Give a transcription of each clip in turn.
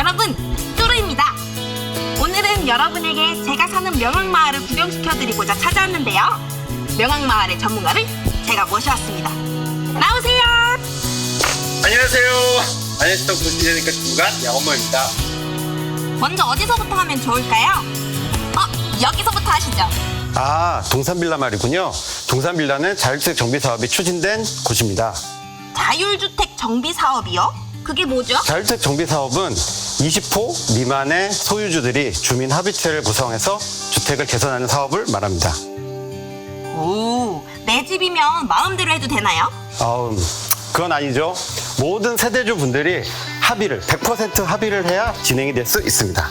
여러분, 뚜루입니다. 오늘은 여러분에게 제가 사는 명항마을을 구경시켜드리고자 찾아왔는데요. 명항마을의 전문가를 제가 모셔왔습니다. 나오세요. 안녕하세요. 안녕하십니까 도시재니까 중간 양엄마입니다. 먼저 어디서부터 하면 좋을까요? 어, 여기서부터 하시죠. 아 동산빌라 말이군요. 동산빌라는 자율주택 정비 사업이 추진된 곳입니다. 자율주택 정비 사업이요? 그게 뭐죠? 자율주택 정비 사업은 20호 미만의 소유주들이 주민 합의체를 구성해서 주택을 개선하는 사업을 말합니다. 오, 내 집이면 마음대로 해도 되나요? 음, 그건 아니죠. 모든 세대주 분들이 합의를 100% 합의를 해야 진행이 될 수 있습니다.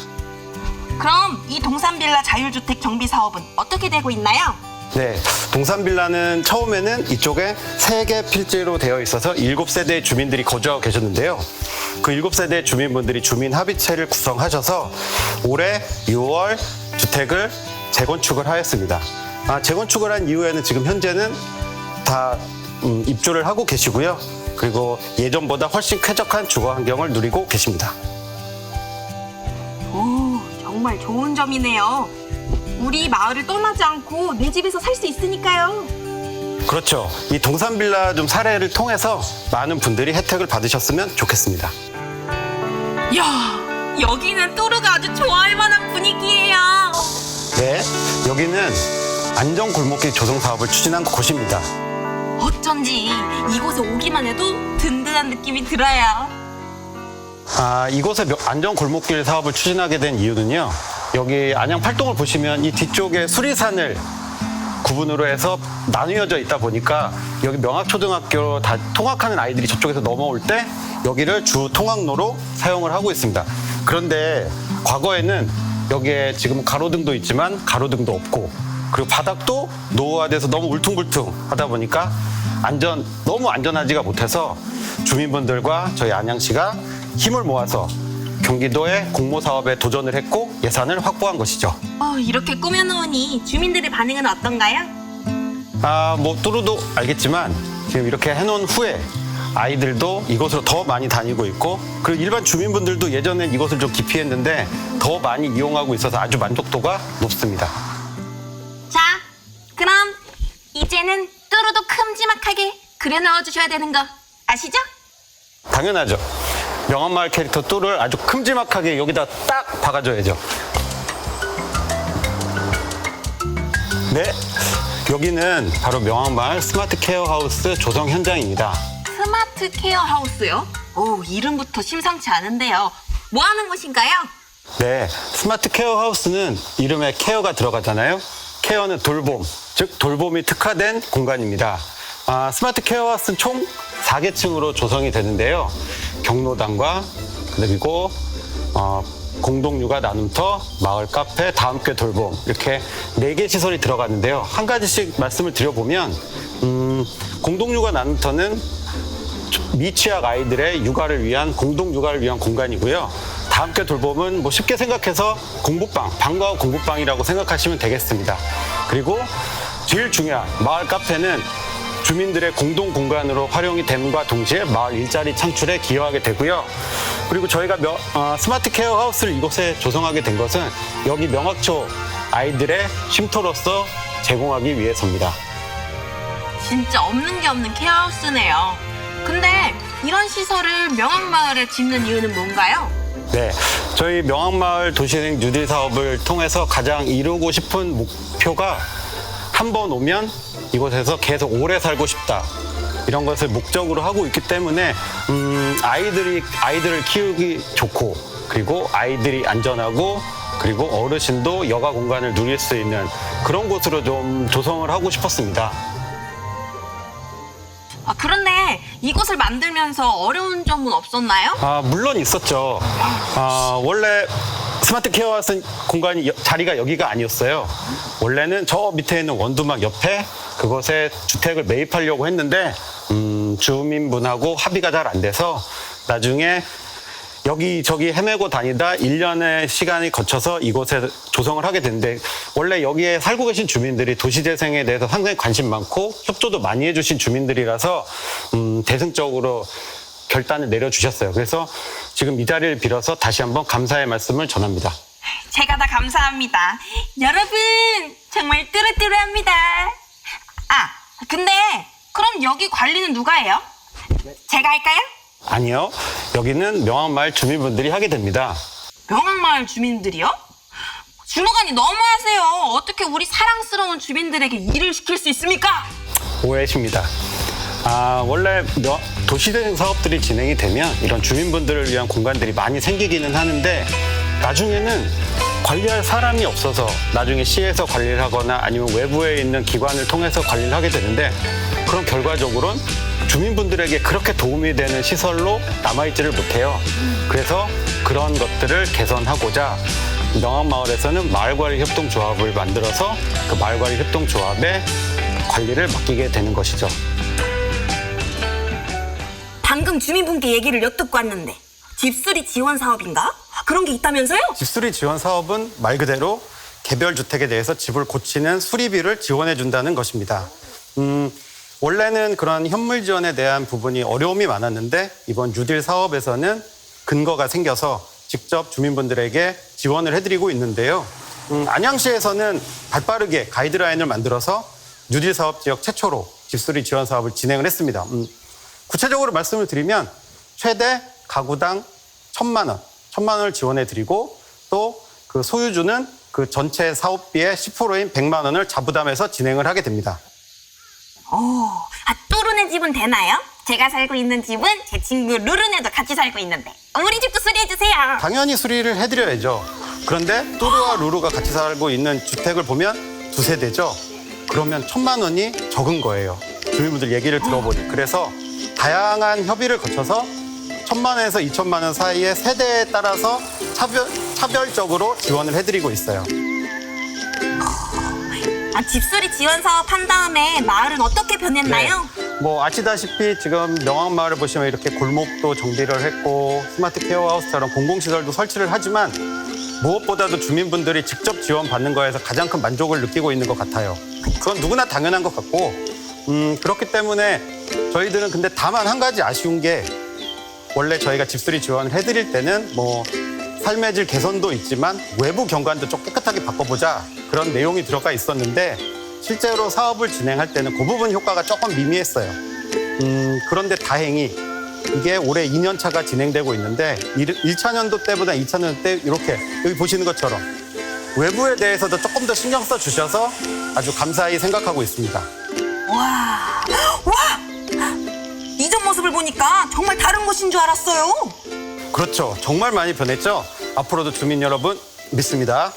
그럼 이 동산빌라 자율주택 정비 사업은 어떻게 되고 있나요? 네, 동산빌라는 처음에는 이쪽에 세 개 필지로 되어 있어서 일곱 세대의 주민들이 거주하고 계셨는데요. 그 일곱 세대의 주민분들이 주민 합의체를 구성하셔서 올해 6월 주택을 재건축을 하였습니다. 아, 재건축을 한 이후에는 지금 현재는 다 음, 입주를 하고 계시고요. 그리고 예전보다 훨씬 쾌적한 주거 환경을 누리고 계십니다. 오, 정말 좋은 점이네요. 우리 마을을 떠나지 않고 내 집에서 살 수 있으니까요. 그렇죠. 이 동산 빌라 좀 사례를 통해서 많은 분들이 혜택을 받으셨으면 좋겠습니다. 이야, 여기는 또르가 아주 좋아할 만한 분위기예요. 네, 여기는 안전 골목길 조성 사업을 추진한 곳입니다. 어쩐지 이곳에 오기만 해도 든든한 느낌이 들어요. 아, 이곳에 명- 안전 골목길 사업을 추진하게 된 이유는요. 여기 안양 팔동을 보시면 이 뒤쪽에 수리산을 구분으로 해서 나뉘어져 있다 보니까 여기 명학초등학교 다 통학하는 아이들이 저쪽에서 넘어올 때 여기를 주 통학로로 사용을 하고 있습니다. 그런데 과거에는 여기에 지금 가로등도 있지만 가로등도 없고 그리고 바닥도 노후화돼서 너무 울퉁불퉁 하다 보니까 안전 너무 안전하지가 못해서 주민분들과 저희 안양시가 힘을 모아서 경기도의 공모 사업에 도전을 했고 예산을 확보한 것이죠. 어, 이렇게 꾸며놓으니 주민들의 반응은 어떤가요? 아, 뭐 뚜루도 알겠지만 지금 이렇게 해놓은 후에 아이들도 이곳으로 더 많이 다니고 있고 그리고 일반 주민분들도 예전엔 이곳을 좀 기피했는데 더 많이 이용하고 있어서 아주 만족도가 높습니다. 자, 그럼 이제는 뚜루도 큼지막하게 그려 넣어주셔야 되는 거 아시죠? 당연하죠. 명함마을 캐릭터 뚜를 아주 큼지막하게 여기다 딱 박아줘야죠. 네, 여기는 바로 명함마을 스마트 케어 하우스 조성 현장입니다. 스마트 케어 하우스요? 오, 이름부터 심상치 않은데요. 뭐 하는 곳인가요? 네, 스마트 케어 하우스는 이름에 케어가 들어가잖아요. 케어는 돌봄, 즉 돌봄이 특화된 공간입니다. 아, 스마트 케어 하우스는 총 4개 층으로 조성이 되는데요. 경로당과 그리고 어, 공동육아 나눔터, 마을 카페, 다함께 돌봄 이렇게 네 개 시설이 들어가는데요. 한 가지씩 말씀을 드려보면 음, 공동육아 나눔터는 미취학 아이들의 육아를 위한 공동 육아를 위한 공간이고요. 다 함께 돌봄은 뭐 쉽게 생각해서 공부방, 방과 후 공부방이라고 생각하시면 되겠습니다. 그리고 제일 중요한 마을 카페는 주민들의 공동 공간으로 활용이 됨과 동시에 마을 일자리 창출에 기여하게 되고요. 그리고 저희가 명- 어, 스마트 케어 하우스를 이곳에 조성하게 된 것은 여기 명학초 아이들의 쉼터로서 제공하기 위해서입니다. 진짜 없는 게 없는 케어하우스네요. 근데 이런 시설을 명항마을에 짓는 이유는 뭔가요? 네, 저희 명항마을 도시은행 뉴딜 사업을 통해서 가장 이루고 싶은 목표가 한 번 오면 이곳에서 계속 오래 살고 싶다. 이런 것을 목적으로 하고 있기 때문에 음, 아이들이 아이들을 키우기 좋고 그리고 아이들이 안전하고 그리고 어르신도 여가 공간을 누릴 수 있는 그런 곳으로 좀 조성을 하고 싶었습니다. 아, 그런데 이곳을 만들면서 어려운 점은 없었나요? 아, 물론 있었죠. 아, 원래 스마트 케어하우스 공간이 여- 자리가 여기가 아니었어요. 원래는 저 밑에 있는 원두막 옆에 그곳에 주택을 매입하려고 했는데 음, 주민분하고 합의가 잘 안 돼서 나중에 여기저기 헤매고 다니다 1년의 시간이 거쳐서 이곳에 조성을 하게 됐는데 원래 여기에 살고 계신 주민들이 도시재생에 대해서 상당히 관심 많고 협조도 많이 해주신 주민들이라서 음, 대승적으로 결단을 내려주셨어요. 그래서 지금 이 자리를 빌어서 다시 한번 감사의 말씀을 전합니다. 제가 다 감사합니다. 여러분, 정말 뚜루뚜루합니다. 아, 근데 그럼 여기 관리는 누가 해요? 제가 할까요? 아니요. 여기는 명왕마을 주민분들이 하게 됩니다. 명왕마을 주민들이요? 주무관이 너무하세요. 어떻게 우리 사랑스러운 주민들에게 일을 시킬 수 있습니까? 오해십니다. 아, 원래 명- 도시대생 사업들이 진행이 되면 이런 주민분들을 위한 공간들이 많이 생기기는 하는데 나중에는 관리할 사람이 없어서 나중에 시에서 관리를 하거나 아니면 외부에 있는 기관을 통해서 관리를 하게 되는데 그럼 결과적으로는 주민분들에게 그렇게 도움이 되는 시설로 남아있지를 못해요. 그래서 그런 것들을 개선하고자 명왕마을에서는 마을관리 협동조합을 만들어서 그 마을관리 협동조합에 관리를 맡기게 되는 것이죠. 방금 주민분께 얘기를 엿듣고 왔는데 집수리 지원 사업인가? 그런 게 있다면서요? 집수리 지원 사업은 말 그대로 개별 주택에 대해서 집을 고치는 수리비를 지원해 준다는 것입니다. 음, 원래는 그런 현물 지원에 대한 부분이 어려움이 많았는데 이번 뉴딜 사업에서는 근거가 생겨서 직접 주민분들에게 지원을 해드리고 있는데요. 음, 안양시에서는 발빠르게 가이드라인을 만들어서 뉴딜 사업 지역 최초로 집수리 지원 사업을 진행을 했습니다. 음, 구체적으로 말씀을 드리면 최대 가구당 천만 원, 천만 원을 지원해 드리고 또 그 소유주는 그 전체 사업비의 10%인 100만 원을 자부담해서 진행을 하게 됩니다. 어, 아, 또르네 집은 되나요? 제가 살고 있는 집은 제 친구 루루네도 같이 살고 있는데 우리 집도 수리해주세요. 당연히 수리를 해드려야죠. 그런데 또르와 루루가 같이 살고 있는 주택을 보면 두 세대죠. 그러면 천만 원이 적은 거예요. 주민분들 얘기를 들어보니. 그래서 다양한 협의를 거쳐서 천만 원에서 이천만 원 사이의 세대에 따라서 차별, 차별적으로 지원을 해드리고 있어요. 아, 집수리 지원 사업 한 다음에 마을은 어떻게 변했나요? 뭐 아시다시피 지금 명왕 마을을 보시면 이렇게 골목도 정비를 했고 스마트 케어하우스처럼 공공시설도 설치를 하지만 무엇보다도 주민분들이 직접 지원받는 거에서 가장 큰 만족을 느끼고 있는 것 같아요. 그건 누구나 당연한 것 같고 음, 그렇기 때문에 저희들은 근데 다만 한 가지 아쉬운 게 원래 저희가 집수리 지원을 해드릴 때는 뭐 삶의 질 개선도 있지만 외부 경관도 좀 깨끗하게 바꿔보자 그런 내용이 들어가 있었는데 실제로 사업을 진행할 때는 그 부분 효과가 조금 미미했어요. 음, 그런데 다행히 이게 올해 2년 차가 진행되고 있는데 1차 년도 때보다 2차 년도 때 이렇게 여기 보시는 것처럼 외부에 대해서도 조금 더 신경 써 주셔서 아주 감사히 생각하고 있습니다. 와, 와! 보니까 정말 다른 곳인 줄 알았어요. 그렇죠. 정말 많이 변했죠. 앞으로도 주민 여러분 믿습니다.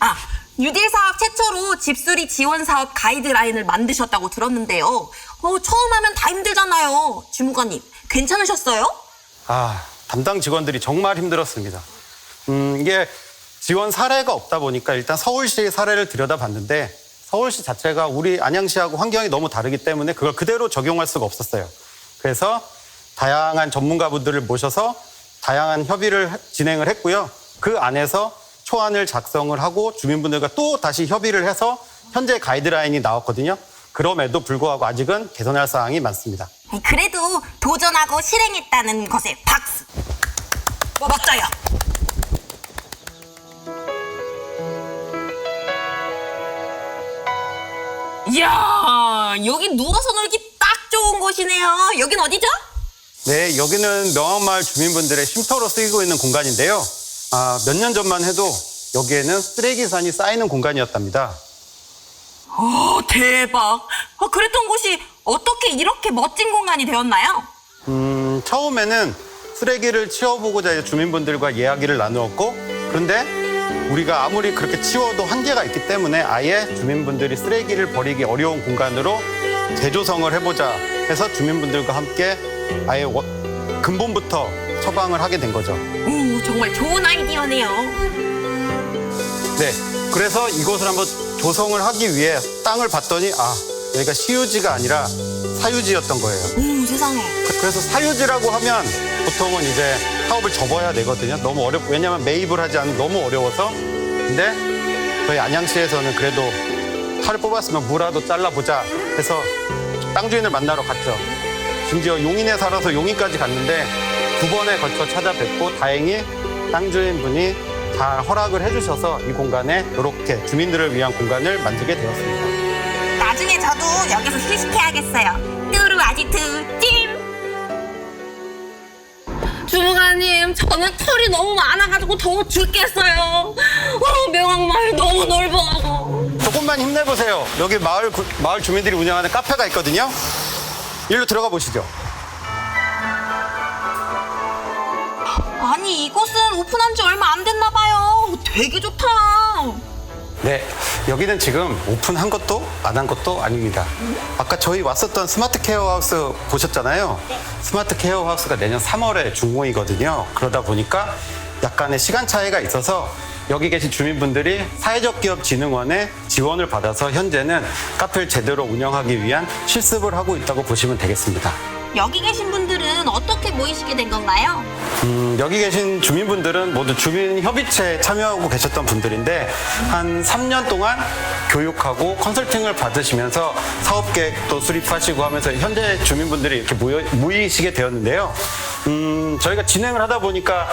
아, 뉴딜 사업 최초로 집수리 지원 사업 가이드라인을 만드셨다고 들었는데요. 어, 처음 하면 다 힘들잖아요. 주무관님, 괜찮으셨어요? 아, 담당 직원들이 정말 힘들었습니다. 음, 이게 지원 사례가 없다 보니까 일단 서울시 사례를 들여다봤는데 서울시 자체가 우리 안양시하고 환경이 너무 다르기 때문에 그걸 그대로 적용할 수가 없었어요. 그래서 다양한 전문가분들을 모셔서 다양한 협의를 해- 진행을 했고요. 그 안에서 초안을 작성을 하고 주민분들과 또 다시 협의를 해서 현재 가이드라인이 나왔거든요. 그럼에도 불구하고 아직은 개선할 사항이 많습니다. 그래도 도전하고 실행했다는 것에 박수. 뭐 멋져요. 이야, 여기 누워서 놀기 딱 좋은 곳이네요. 여긴 어디죠? 네, 여기는 명왕마을 주민분들의 쉼터로 쓰이고 있는 공간인데요. 아, 몇 년 전만 해도 여기에는 쓰레기산이 쌓이는 공간이었답니다. 오, 대박. 어, 그랬던 곳이 어떻게 이렇게 멋진 공간이 되었나요? 음, 처음에는 쓰레기를 치워보고자 이제 주민분들과 이야기를 나누었고, 그런데 우리가 아무리 그렇게 치워도 한계가 있기 때문에 아예 주민분들이 쓰레기를 버리기 어려운 공간으로 재조성을 해보자 해서 주민분들과 함께 아예 워- 근본부터 처방을 하게 된 거죠. 오, 정말 좋은 아이디어네요. 네. 그래서 이곳을 한번 조성을 하기 위해 땅을 봤더니 아 여기가 시유지가 아니라 사유지였던 거예요. 오, 세상에. 그래서 사유지라고 하면 보통은 이제 사업을 접어야 되거든요. 너무 어렵 왜냐하면 매입을 하지 않으면 너무 어려워서. 근데 저희 안양시에서는 그래도 칼을 뽑았으면 무라도 잘라보자 해서 땅 주인을 만나러 갔죠. 심지어 용인에 살아서 용인까지 갔는데 두 번에 걸쳐 찾아뵙고 다행히 땅 주인분이 잘 허락을 해주셔서 이 공간에 이렇게 주민들을 위한 공간을 만들게 되었습니다. 나중에 저도 여기서 휴식해야겠어요. 뚜루 아지트 찜! 주무관님, 저는 털이 너무 많아가지고 더워 죽겠어요. 어, 명왕마을 너무 넓어. 조금만 힘내보세요. 여기 마을 구- 마을 주민들이 운영하는 카페가 있거든요. 일로 들어가 보시죠. 아니, 이곳은 오픈한 지 얼마 안 됐나 봐요. 되게 좋다. 네, 여기는 지금 오픈한 것도 안 한 것도 아닙니다. 아까 저희 왔었던 스마트 케어 하우스 보셨잖아요. 스마트 케어 하우스가 내년 3월에 준공이거든요. 그러다 보니까 약간의 시간 차이가 있어서 여기 계신 주민분들이 사회적 기업 진흥원의 지원을 받아서 현재는 카페를 제대로 운영하기 위한 실습을 하고 있다고 보시면 되겠습니다. 여기 계신 분들 은 어떻게 모이시게 된 건가요? 음, 여기 계신 주민분들은 모두 주민협의체에 참여하고 계셨던 분들인데 한 3년 동안 교육하고 컨설팅을 받으시면서 사업 계획도 수립하시고 하면서 현재 주민분들이 이렇게 모여, 모이시게 되었는데요. 음, 저희가 진행을 하다 보니까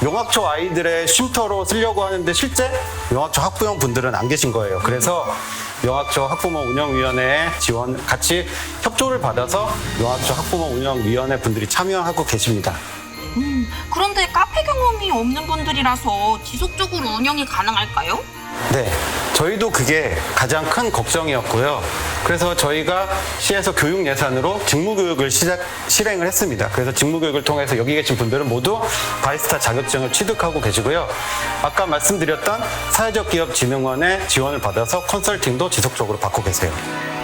명학초 아이들의 쉼터로 쓰려고 하는데 실제 명학초 학부형 분들은 안 계신 거예요. 그래서 명학초 학부모 운영위원회에 지원 같이 협조를 받아서 명학초 학부모 운영위원회 분들이 참여하고 계십니다. 그런데 카페 경험이 없는 분들이라서 지속적으로 운영이 가능할까요? 네, 저희도 그게 가장 큰 걱정이었고요. 그래서 저희가 시에서 교육 예산으로 직무교육을 시작, 실행을 했습니다. 그래서 직무교육을 통해서 여기 계신 분들은 모두 바리스타 자격증을 취득하고 계시고요. 아까 말씀드렸던 사회적 기업 진흥원의 지원을 받아서 컨설팅도 지속적으로 받고 계세요.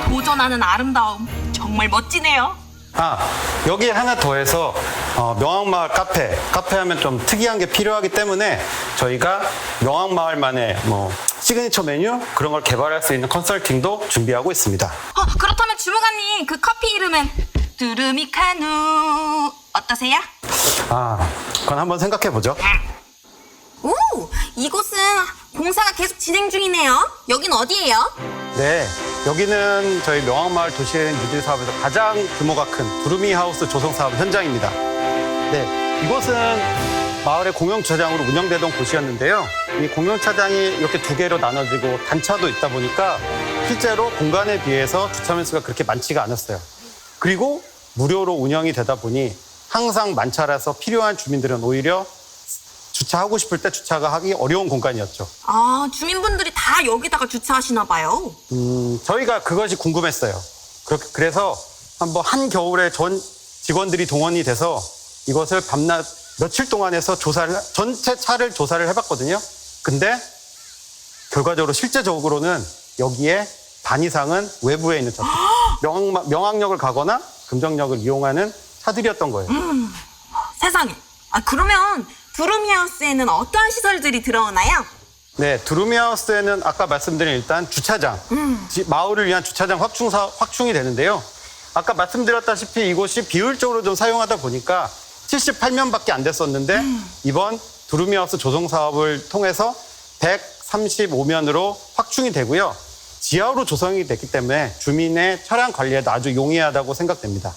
도전하는 아름다움 정말 멋지네요. 아, 여기에 하나 더해서 어, 명왕마을 카페, 카페 하면 좀 특이한 게 필요하기 때문에 저희가 명왕마을만의 뭐 시그니처 메뉴 그런 걸 개발할 수 있는 컨설팅도 준비하고 있습니다. 어, 그렇다면 주무관님 그 커피 이름은 두루미카누 어떠세요? 아, 그건 한번 생각해 보죠. 오, 이곳은 공사가 계속 진행 중이네요. 여긴 어디예요? 네, 여기는 저희 명왕마을 도시여행 뉴딜 사업에서 가장 규모가 큰 두루미 하우스 조성 사업 현장입니다. 네, 이곳은 마을의 공용주차장으로 운영되던 곳이었는데요. 이 공용차장이 이렇게 두 개로 나눠지고 단차도 있다 보니까 실제로 공간에 비해서 주차 면수가 그렇게 많지가 않았어요. 그리고 무료로 운영이 되다 보니 항상 만차라서 필요한 주민들은 오히려 주차하고 싶을 때 주차가 하기 어려운 공간이었죠. 아, 주민분들이 다 여기다가 주차하시나 봐요. 음, 저희가 그것이 궁금했어요. 그래서 한번 한겨울에 전 직원들이 동원이 돼서 이것을 밤낮 며칠 동안 해서 조사를, 전체 차를 조사를 해봤거든요. 근데 결과적으로 실제적으로는 여기에 반 이상은 외부에 있는 차, 명학, 명학역을 가거나 금정역을 이용하는 차들이었던 거예요. 세상에. 아, 그러면 두루미하우스에는 어떠한 시설들이 들어오나요? 네, 두루미하우스에는 아까 말씀드린 일단 주차장, 지- 마을을 위한 주차장 확충사, 확충이 되는데요. 아까 말씀드렸다시피 이곳이 비효율적으로 좀 사용하다 보니까 78년밖에 안 됐었는데 이번 두루미하우스 조성 사업을 통해서 135면으로 확충이 되고요. 지하로 조성이 됐기 때문에 주민의 차량 관리에도 아주 용이하다고 생각됩니다.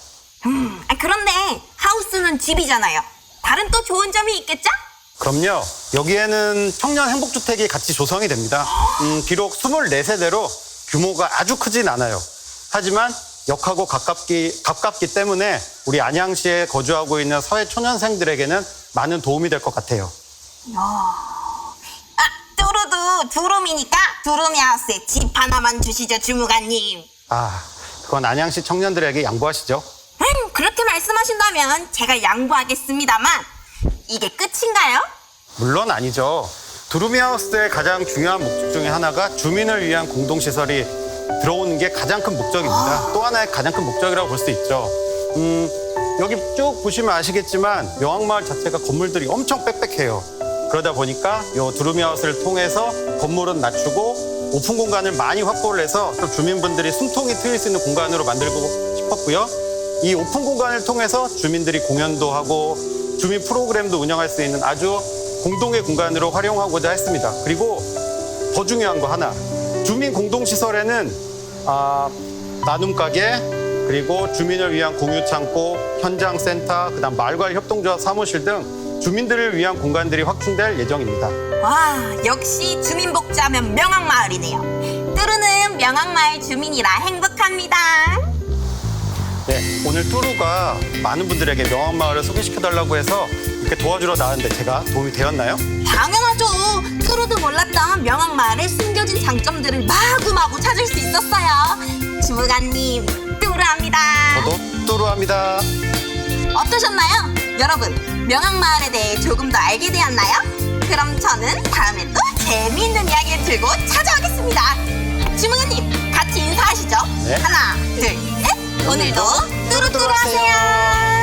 아, 그런데 하우스는 집이잖아요. 다른 또 좋은 점이 있겠죠? 그럼요. 여기에는 청년 행복주택이 같이 조성이 됩니다. 음, 비록 24세대로 규모가 아주 크진 않아요. 하지만 역하고 가깝기, 가깝기 때문에 우리 안양시에 거주하고 있는 사회 초년생들에게는 많은 도움이 될 것 같아요. 아, 두루도 두루미니까 두루미 하우스에 집 하나만 주시죠, 주무관님. 아, 그건 안양시 청년들에게 양보하시죠. 음, 그렇게 말씀하신다면 제가 양보하겠습니다만 이게 끝인가요? 물론 아니죠. 두루미 하우스의 가장 중요한 목적 중에 하나가 주민을 위한 공동시설이 들어오는 게 가장 큰 목적입니다. 또 하나의 가장 큰 목적이라고 볼 수 있죠. 음, 여기 쭉 보시면 아시겠지만 명왕마을 자체가 건물들이 엄청 빽빽해요. 그러다 보니까 이 두루미하우스를 통해서 건물은 낮추고 오픈 공간을 많이 확보를 해서 또 주민분들이 숨통이 트일 수 있는 공간으로 만들고 싶었고요. 이 오픈 공간을 통해서 주민들이 공연도 하고 주민 프로그램도 운영할 수 있는 아주 공동의 공간으로 활용하고자 했습니다. 그리고 더 중요한 거 하나. 주민 공동시설에는 아, 나눔 가게, 그리고 주민을 위한 공유 창고, 현장 센터, 그다음 마을관 협동조합 사무실 등 주민들을 위한 공간들이 확충될 예정입니다. 와, 역시 주민복지하면 명항마을이네요. 뚜루는 명항마을 주민이라 행복합니다. 네, 오늘 뚜루가 많은 분들에게 명왕마을을 소개시켜달라고 해서 이렇게 도와주러 나왔는데 제가 도움이 되었나요? 당연하죠. 뚜루도 몰랐던 명항마을의 숨겨진 장점들을 마구마구 찾을 수 있었어요. 주무관님, 뚜루합니다. 저도 뚜루합니다. 어떠셨나요? 여러분, 명항마을에 대해 조금 더 알게 되었나요? 그럼 저는 다음에 또 재미있는 이야기를 들고 찾아오겠습니다. 주무관님, 같이 인사하시죠. 네. 하나, 둘, 셋. 오늘도 뚜루뚜루 하세요.